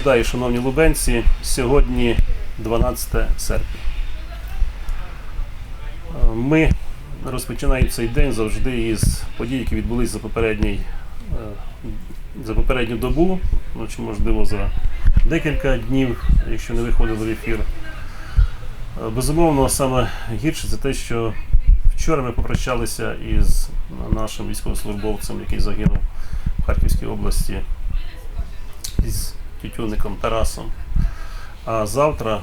Вітаю, шановні лубенці. Сьогодні 12 серпня. Ми розпочинаємо цей день завжди із подій, які відбулись за попередній е, за попередню добу, ну чи можливо за декілька днів, якщо не виходили в ефір. Е, Безумовно, саме гірше це те, що вчора ми попрощалися із нашим військовослужбовцем, який загинув в Харківській області тютюнником Тарасом. А завтра,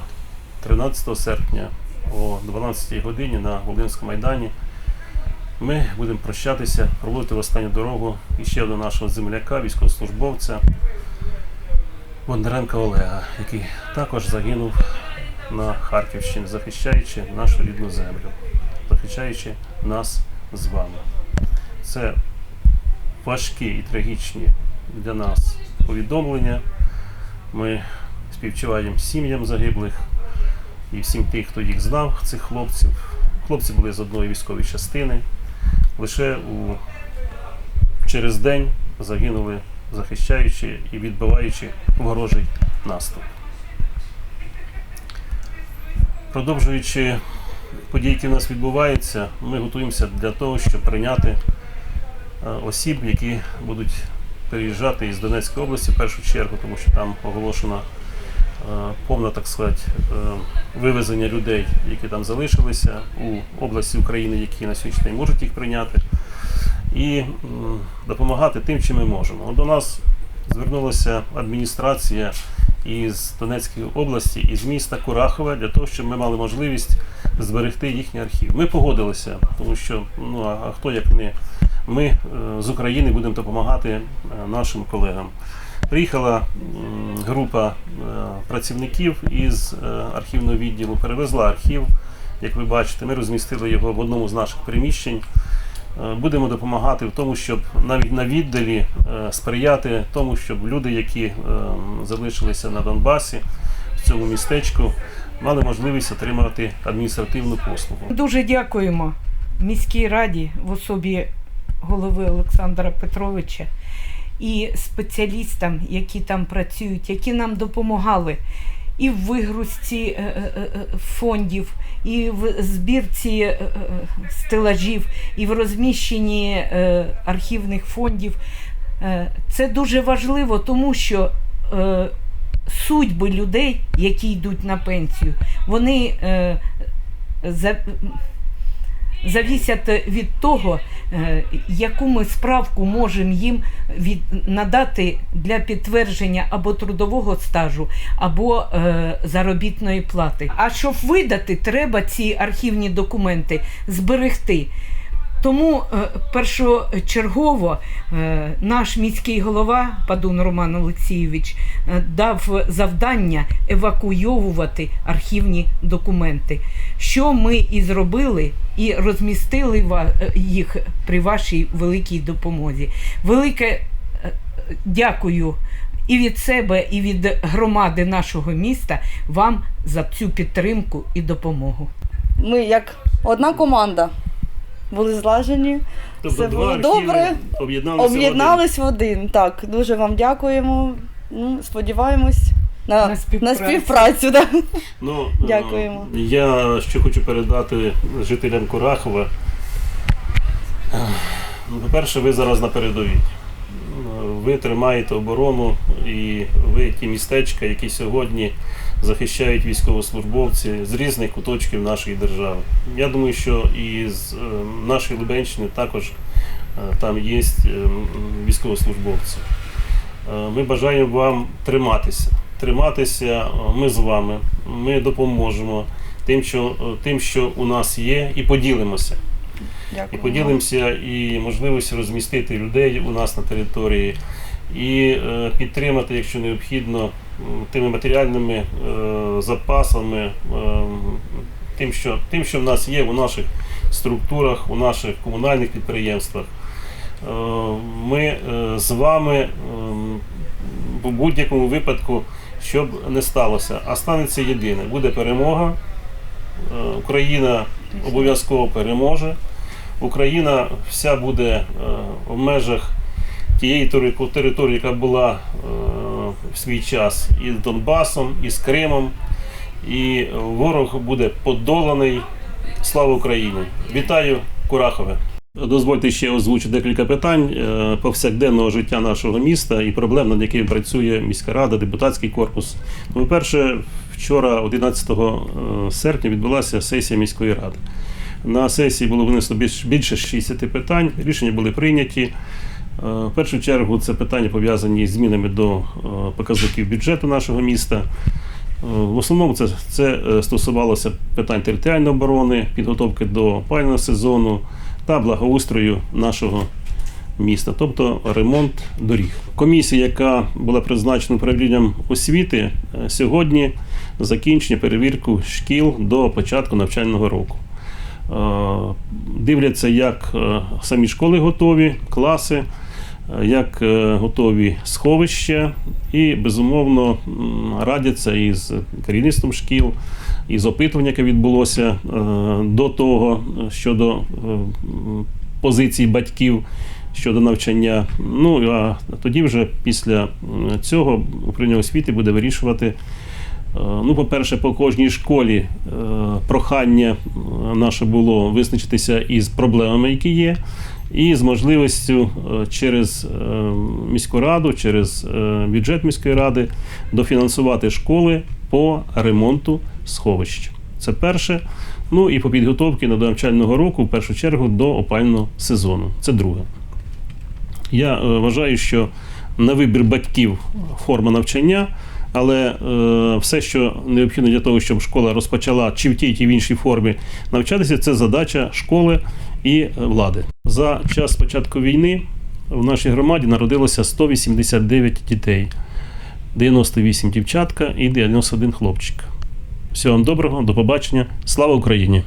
13 серпня, о 12 годині на Волинському майдані, ми будемо прощатися, проводити в останню дорогу іще одного нашого земляка, військовослужбовця Бондаренка Олега, який також загинув на Харківщині, захищаючи нашу рідну землю, захищаючи нас з вами. Це важкі і трагічні для нас повідомлення. Ми співчуваємо сім'ям загиблих і всім тих, хто їх знав, цих хлопців. Хлопці були з одної військової частини. Лише у... через день загинули, захищаючи і відбиваючи ворожий наступ. Продовжуючи події, які в нас відбуваються, ми готуємося для того, щоб прийняти е, осіб, які будуть переїжджати із Донецької області в першу чергу, тому що там оголошена е, повна, так сказати, е, вивезення людей, які там залишилися у області України, які на сьогоднішній день можуть їх прийняти, і допомагати тим, чим ми можемо. До нас звернулася адміністрація із Донецької області, із міста Курахове, для того, щоб ми мали можливість зберегти їхній архів. Ми погодилися, тому що ну а хто як не ми е, з України будемо допомагати е, нашим колегам. Приїхала група е, працівників із архівного відділу, перевезла архів. Як ви бачите, ми розмістили його в одному з наших приміщень. Будемо допомагати в тому, щоб навіть на віддалі сприяти тому, щоб люди, які залишилися на Донбасі, в цьому містечку, мали можливість отримати адміністративну послугу. Дуже дякуємо міській раді в особі голови Олександра Петровича і спеціалістам, які там працюють, які нам допомагали і в вигрузці е, е, е, фондів, і в збірці стелажів, і в розміщенні архівних фондів. Це дуже важливо, тому що судьби людей, які йдуть на пенсію, вони за, завісять від того, е, яку ми справку можемо їм від, надати для підтвердження або трудового стажу, або е, заробітної плати. А щоб видати, треба ці архівні документи зберегти. Тому е, першочергово е, наш міський голова Падун Роман Олексійович дав завдання евакуйовувати архівні документи, що ми і зробили, і розмістили е, їх при вашій великій допомозі. Велике е, дякую і від себе, і від громади нашого міста вам за цю підтримку і допомогу. Ми як одна команда були злажені, Все було добре. об'єдналися в один. в один. Так, дуже вам дякуємо. Ну, сподіваємось на, На на співпрацю. співпрацю. да. Ну, е, Дякуємо. Я що хочу передати жителям Курахова. Ну, По-перше, ви зараз на передовій. Ви тримаєте оборону і ви ті містечка, які сьогодні захищають військовослужбовці з різних куточків нашої держави. Я думаю, що і з е, нашої Лубенщини також е, там є військовослужбовці. Ми бажаємо вам триматися. Триматися е, ми з вами. Ми допоможемо тим, що, е, тим, що у нас є, і поділимося. І поділимося і можливість розмістити людей у нас на території, і е, підтримати, якщо необхідно, тими матеріальними запасами, тим, що, тим, що в нас є у наших структурах, у наших комунальних підприємствах. Ми з вами ем, в будь-якому випадку, щоб не сталося, а станеться єдине: буде перемога. Е, Україна обов'язково переможе. Україна вся буде е, в межах тієї території, яка була е, в свій час і з Донбасом, і з Кримом. І ворог буде подоланий. Слава Україні! Вітаю, Курахове! Дозвольте ще озвучити декілька питань е, повсякденного життя нашого міста і проблем, над якими працює міська рада, депутатський корпус. Ну, По-перше, вчора, 11 е, серпня, відбулася сесія міської ради. На сесії було винесено більше 60 питань, рішення були прийняті. Е, В першу чергу це питання пов'язані з змінами до показників бюджету нашого міста. В основному це, це стосувалося питань територіальної оборони, підготовки до опалювального сезону та благоустрою нашого міста, тобто ремонт доріг. Комісія, яка була призначена управлінням освіти, е, сьогодні закінчує перевірку шкіл до початку навчального року. Е, Дивляться, як е, самі школи готові, класи, як е, готові сховища, і безумовно радяться із керівництвом шкіл, із опитування, яке відбулося е, до того е, щодо позицій батьків щодо навчання. Ну а тоді, вже після цього управління освіти буде вирішувати. Е, Ну, по-перше, по кожній школі е, прохання е, наше було визначитися із проблемами, які є, і з можливістю через міську раду, через бюджет міської ради дофінансувати школи по ремонту сховищ. Це перше. Ну і по підготовці до навчального року, в першу чергу, до опального сезону. Це друге. Я вважаю, що на вибір батьків форма навчання, але е, все, що необхідно для того, щоб школа розпочала чи в тій, чи в іншій формі навчатися, це задача школи і влади. За час початку війни в нашій громаді народилося 189 дітей, 98 дівчатка і 91 хлопчик. Всього вам доброго, до побачення. Слава Україні!